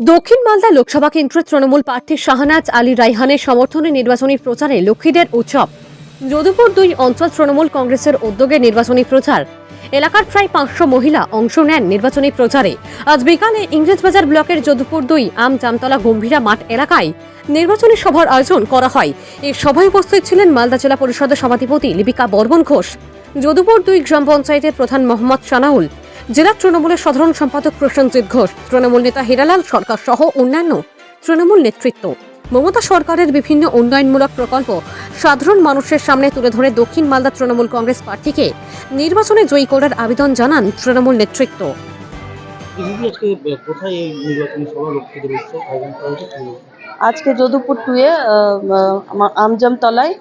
দক্ষিণ মালদা লোকসভা কেন্দ্রের তৃণমূল প্রার্থী শাহনাজ আলী রাইহানের সমর্থনে নির্বাচনী প্রচারে লক্ষ্মীদের উৎসব। যদুপুর দুই অঞ্চল তৃণমূল কংগ্রেসের উদ্যোগে নির্বাচনী প্রচার। এলাকার প্রায় পাঁচশো মহিলা অংশ নেন নির্বাচনী প্রচারে। আজ বিকালে ইংরেজবাজার ব্লকের যদুপুর দুই আম জামতলা গম্ভীরা মাঠ এলাকায় নির্বাচনী সভার আয়োজন করা হয়। এই সভায় উপস্থিত ছিলেন মালদা জেলা পরিষদের সভাধিপতি লিপিকা বর্মন ঘোষ। যদুপুর দুই গ্রাম পঞ্চায়েতের প্রধান মোহাম্মদ সানাউল জেলা তৃণমূলের সাধারণ সম্পাদক প্রসেনজিৎ ঘোষ, তৃণমূল নেতা হিরালাল সরকার সহ অন্যান্য তৃণমূল নেতৃত্ব। মমতা সরকারের বিভিন্ন উন্নয়নমূলক প্রকল্প সাধারণ মানুষের সামনে তুলে ধরে দক্ষিণ মালদা তৃণমূল কংগ্রেস প্রার্থীকে নির্বাচনে জয়ী করার আবেদন জানান তৃণমূল নেতৃত্ব। কোথায় এই নির্বাচনী সভা লক্ষ্মীদের আজকে যদুপুর টুয়ে আমজামতলায়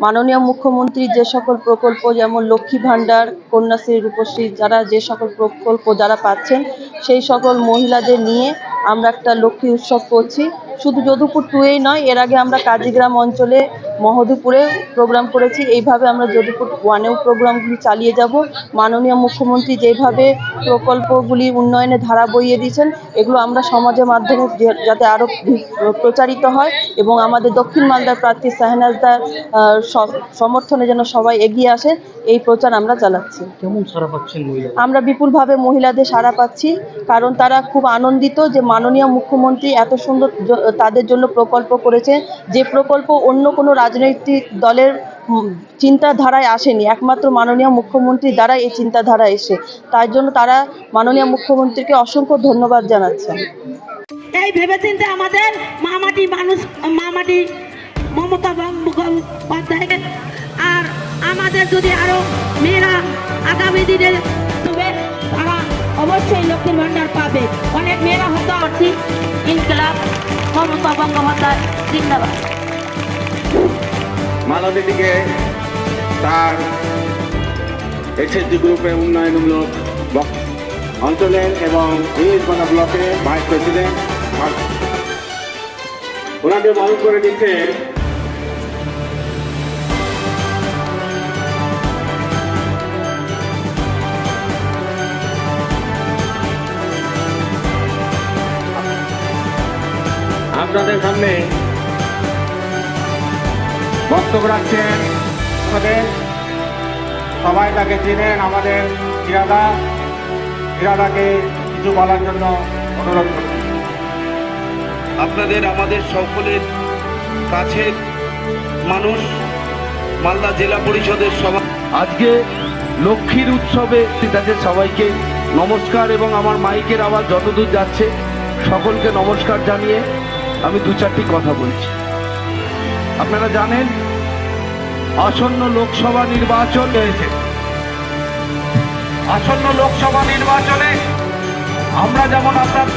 মাননীয় মুখ্যমন্ত্রীর যে সকল প্রকল্প, যেমন লক্ষ্মী ভাণ্ডার, কন্যাশ্রী, রূপশ্রী, যারা যে সকল প্রকল্প যারা পাচ্ছেন, সেই সকল মহিলাদের নিয়ে আমরা একটা লক্ষ্মী উৎসব করছি। শুধু যদুপুর টুয়েই নয়, এর আগে আমরা কাজীগ্রাম অঞ্চলে, মহদীপুরে প্রোগ্রাম করেছি। এইভাবে আমরা যদুপুর ওয়ানেও প্রোগ্রামগুলি চালিয়ে যাব। মাননীয় মুখ্যমন্ত্রী যেভাবে প্রকল্পগুলি উন্নয়নে ধারা বইয়ে দিয়েছেন এগুলো আমরা সমাজের মাধ্যমে যাতে আরও প্রচারিত হয় এবং আমাদের দক্ষিণ মালদার প্রার্থী শাহনাজদার সমর্থনে যেন সবাই এগিয়ে আসে এই প্রচার আমরা চালাচ্ছি। কেমন সারা পাচ্ছেন আমরা বিপুলভাবে মহিলাদের সাড়া পাচ্ছি কারণ তারা খুব আনন্দিত যে মাননীয় মুখ্যমন্ত্রী এত সুন্দর তাদের জন্য প্রকল্প করেছে। যে প্রকল্প অন্য কোনো রাজনৈতিক দলের চিন্তাধারায় আসেনি। একমাত্র মাননীয় মুখ্যমন্ত্রীর দ্বারা এই চিন্তাধারা এসে। তার জন্য তারা মাননীয় মুখ্যমন্ত্রীকে অসংখ্য ধন্যবাদ জানাচ্ছেন এই ভেবেচিন্তে আমাদের মামাটি মানুষ, মামাটি মমতা বন্দ্যোপাধ্যায় আর আমাদের যদি আরও মেয়েরা আগামী দিনে তবে তারা অবশ্যই লক্ষ্মীর ভান্ডার পাবে। অনেক মেয়েরা হয়তো আর্থিক ইনকলাব, মমতা বন্দ্যোপাধ্যায়, জিন্দাবাদ। মালতীটিকে তার এসএসজি গ্রুপের উন্নয়নমূলক অঞ্চলের এবং ইংলিশবানা ব্লকে ভাইস প্রেসিডেন্ট ওনাকে বহন করে দিচ্ছে আপনাদের সামনে বক্তব্য রাখছেন আমাদের সবাই তাকে চিনেন আমাদের ইরাদা। ইরাদাকে কিছু বলার জন্য অনুরোধ করছি। আপনাদের আমাদের সকলের কাছের মানুষ মালদা জেলা পরিষদের সভা আজকে লক্ষ্মীর উৎসবে তাদের সবাইকে নমস্কার এবং আমার মাইকের আওয়াজ যতদূর যাচ্ছে সকলকে নমস্কার জানিয়ে আমি দু চারটি কথা বলছি। আপনারা জানেন আসন্ন লোকসভা নির্বাচন হয়েছে। আসন্ন লোকসভা নির্বাচনে আমরা যেমন আপনার